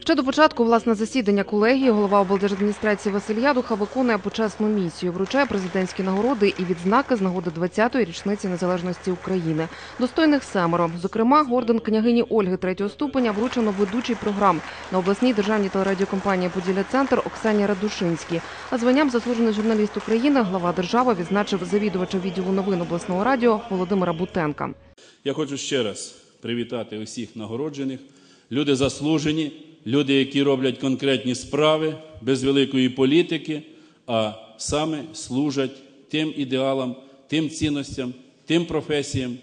Ще до початку власне засідання колегії голова облдержадміністрації Василь Ядуха виконує почесну місію, вручає президентські нагороди і відзнаки з нагоди 20-ї річниці незалежності України. Достойних семеро. Зокрема, орден княгині Ольги третього ступеня вручено ведучий програм на обласній державній телерадіокомпанії Поділля Центр Оксані Радушинській. А званням заслужений журналіст України глава держави відзначив завідувача відділу новин обласного радіо Володимира Бутенка. я хочу ще раз привітати усіх нагороджених. Люди заслужені, люди, які роблять конкретні справи без великої політики, а саме служать тим ідеалам, тим цінностям, тим професіям,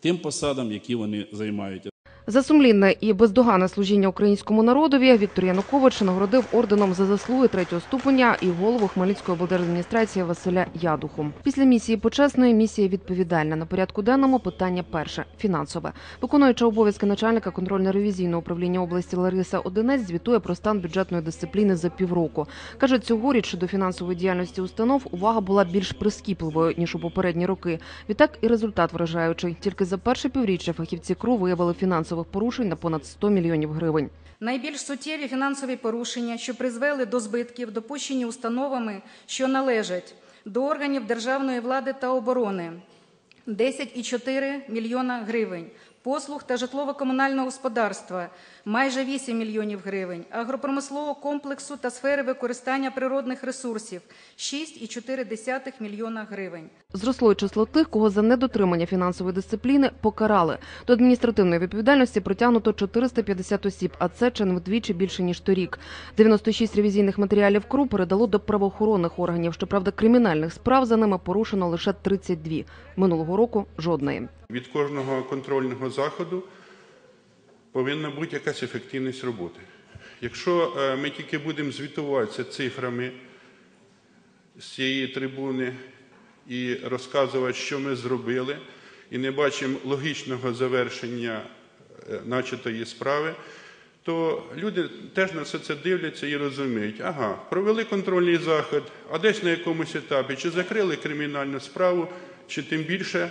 тим посадам, які вони займають. За сумлінне і бездоганне служіння українському народові Віктор Янукович нагородив орденом за заслуги третього ступеня і голову Хмельницької облдержадміністрації Василя Ядуху. Після місії почесної місія відповідальна. На порядку денному питання перше фінансове. Виконуюча обов'язки начальника контрольно-ревізійного управління області Лариса Одинець звітує про стан бюджетної дисципліни за півроку. каже, цьогоріч щодо фінансової діяльності установ увага була більш прискіпливою ніж у попередні роки. Відтак і результат вражаючий. Тільки за перше півріччя фахівці КРУ виявили фінансових порушень на понад 100 мільйонів гривень. Найбільш суттєві фінансові порушення, що призвели до збитків, допущені установами, що належать до органів державної влади та оборони 10,4 мільйона гривень, послуг та житлово-комунального господарства майже 8 мільйонів гривень, агропромислового комплексу та сфери використання природних ресурсів 6,4 мільйона гривень. Зросло число тих, кого за недотримання фінансової дисципліни покарали. До адміністративної відповідальності притягнуто 450 осіб, а це чи не вдвічі більше ніж торік. 96 ревізійних матеріалів КРУ передало до правоохоронних органів. Щоправда, кримінальних справ за ними порушено лише 32. Минулого року жодної. Від кожного контрольного заходу повинна бути якась ефективність роботи. Якщо е, ми тільки будемо звітуватися цифрами з цієї трибуни і розказувати, що ми зробили, і не бачимо логічного завершення е, начатої справи, то люди теж на все це дивляться і розуміють, ага, провели контрольний заход, а десь на якомусь етапі чи закрили кримінальну справу, чи тим більше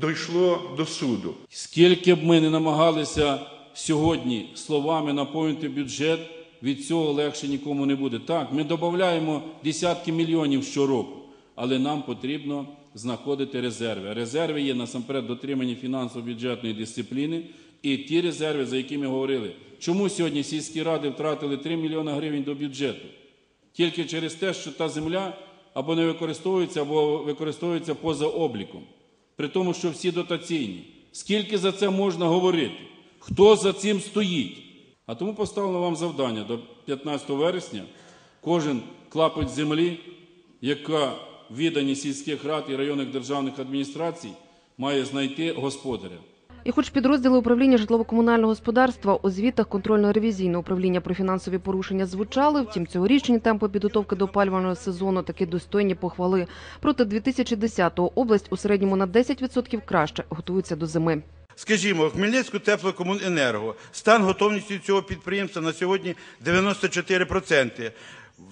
дійшло до суду. Скільки б ми не намагалися сьогодні словами наповнити бюджет, від цього легше нікому не буде. Так, ми додаємо десятки мільйонів щороку, але нам потрібно знаходити резерви. Резерви є насамперед дотримані фінансово-бюджетної дисципліни і ті резерви, за які ми говорили. Чому сьогодні сільські ради втратили 3 мільйони гривень до бюджету? Тільки через те, що та земля або не використовується, або використовується поза обліком при тому, що всі дотаційні. Скільки за це можна говорити? Хто за цим стоїть? А тому поставлено вам завдання до 15 вересня кожен клапоть землі, яка віддані сільських рад і районних державних адміністрацій, має знайти господаря. І хоч підрозділи управління житлово-комунального господарства у звітах контрольно-ревізійного управління про фінансові порушення звучали, втім цьогорічні темпи підготовки до опалювального сезону таки достойні похвали. Проти 2010-го область у середньому на 10% краще готується до зими. Скажімо, Хмельницьку теплокомуненерго. Стан готовності цього підприємства на сьогодні 94%.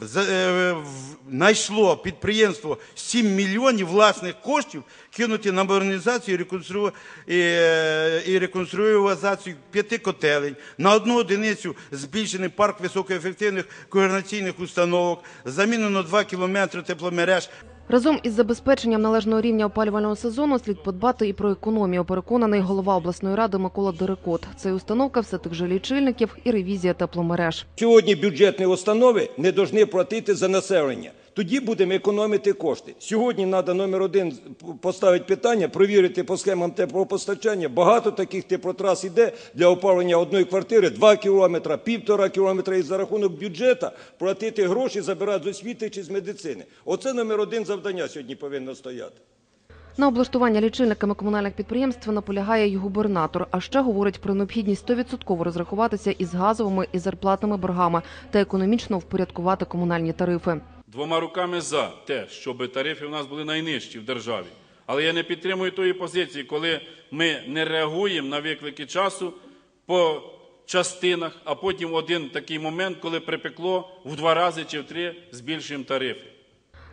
За- е, Знайшло підприємство 7 мільйонів власних коштів кинути на модернізацію е, і реконструювацію п'яти котелень, на одну одиницю збільшений парк високоефективних координаційних установок, замінено 2 кілометри тепломереж, Разом із забезпеченням належного рівня опалювального сезону слід подбати і про економію. Переконаний голова обласної ради Микола Дерекот. Це і установка все тих же лічильників і ревізія тепломереж. Сьогодні бюджетні установи не повинні платити за населення. Тоді будемо економити кошти. Сьогодні треба номер один поставити питання, провірити по схемам теплопостачання. Багато таких теплотрас іде для опалення одної квартири 2 кілометра, півтора кілометра і за рахунок бюджету платити гроші, забирати з освіти чи з медицини. Оце номер один завдання сьогодні повинно стояти. На облаштування лічильниками комунальних підприємств наполягає й губернатор. А ще говорить про необхідність 100% розрахуватися із газовими і зарплатними боргами та економічно впорядкувати комунальні тарифи. Двома руками за те, щоб тарифи в нас були найнижчі в державі. Але я не підтримую тої позиції, коли ми не реагуємо на виклики часу по частинах, а потім один такий момент, коли припекло в два рази чи в три збільшуємо тарифи.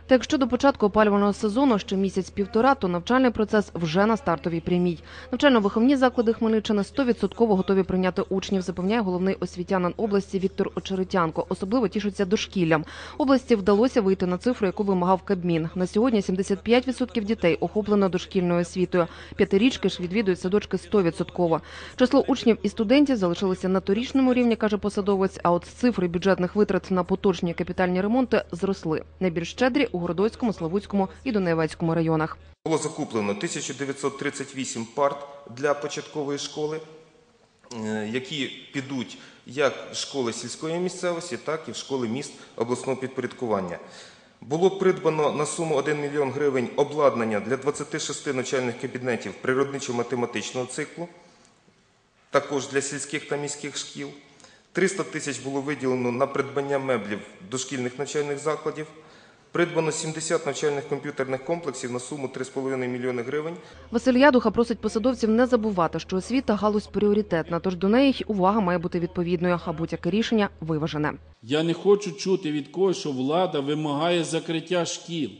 Та якщо до початку опалювального сезону ще місяць-півтора, то навчальний процес вже на стартовій прямій. Навчально-виховні заклади Хмельниччини 100% готові прийняти учнів, запевняє головний освітянин області Віктор Очеретянко. Особливо тішиться дошкіллям. Області вдалося вийти на цифру, яку вимагав Кабмін. На сьогодні 75% дітей охоплено дошкільною освітою. П'ятирічки ж відвідують садочки 100%. Число учнів і студентів залишилося на торічному рівні, каже посадовець. А от цифри бюджетних витрат на поточні капітальні ремонти зросли. Найбільш щедрі у Городоцькому, Славутському і Донецькому районах. Було закуплено 1938 парт для початкової школи, е, які підуть як в школи сільської місцевості, так і в школи міст обласного підпорядкування. Було придбано на суму 1 мільйон гривень обладнання для 26 навчальних кабінетів природничо-математичного циклу, також для сільських та міських шкіл. 300 тисяч було виділено на придбання меблів дошкільних навчальних закладів. Придбано 70 навчальних комп'ютерних комплексів на суму 3,5 мільйони гривень. Василь Ядуха просить посадовців не забувати, що освіта галузь пріоритетна, тож до неї увага має бути відповідною, а будь-яке рішення виважене. Я не хочу чути від когось, що влада вимагає закриття шкіл.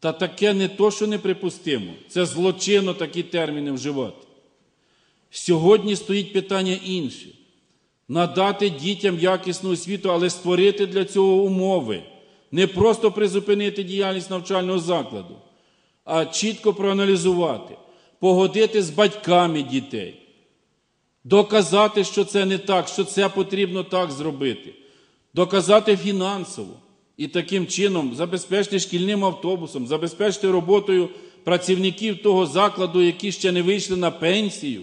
Та таке не то, що неприпустимо. Це злочинно такі терміни вживати. Сьогодні стоїть питання інше. Надати дітям якісну освіту, але створити для цього умови. Не просто призупинити діяльність навчального закладу, а чітко проаналізувати, погодити з батьками дітей, доказати, що це не так, що це потрібно так зробити, доказати фінансово і таким чином забезпечити шкільним автобусом, забезпечити роботою працівників того закладу, які ще не вийшли на пенсію,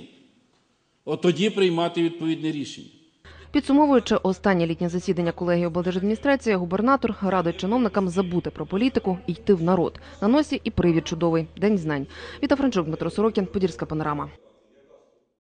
от тоді приймати відповідне рішення. Підсумовуючи останнє літнє засідання колегії облдержадміністрації, губернатор радить чиновникам забути про політику і йти в народ. На носі і привід чудовий день знань. Віта Франчук, Дмитро Сорокін, Подільська панорама.